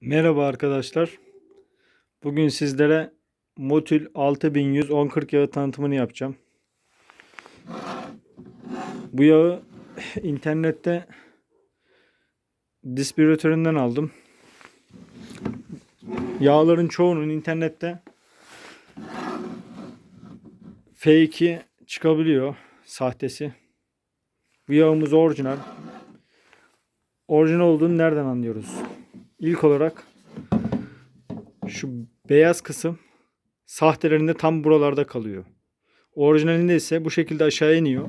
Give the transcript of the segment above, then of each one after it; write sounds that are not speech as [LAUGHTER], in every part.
Merhaba arkadaşlar. Bugün sizlere Motul 6100 1040 yağı tanıtımını yapacağım. Bu yağı [LAUGHS] internette distribütöründen aldım. Yağların çoğunun internette fake'i çıkabiliyor, sahtesi. Bu yağımız orijinal. Orijinal olduğunu nereden anlıyoruz? İlk olarak şu beyaz kısım sahtelerinde tam buralarda kalıyor. Orijinalinde ise bu şekilde aşağı iniyor.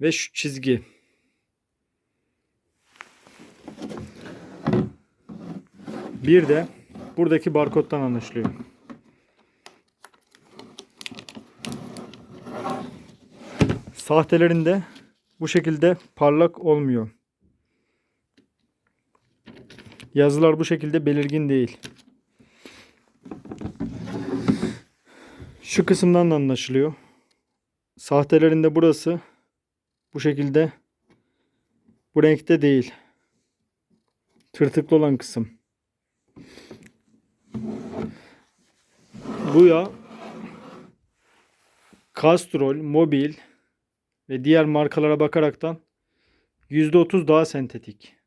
Ve şu çizgi. Bir de buradaki barkodtan anlaşılıyor. Sahtelerinde bu şekilde parlak olmuyor. Yazılar bu şekilde belirgin değil. Şu kısımdan da anlaşılıyor. Sahtelerinde burası bu şekilde bu renkte değil. Tırtıklı olan kısım. Bu ya Castrol, Mobil ve diğer markalara bakaraktan %30 daha sentetik.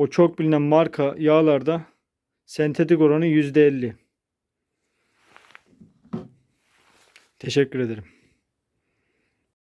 O çok bilinen marka yağlarda sentetik oranı %50. Teşekkür ederim.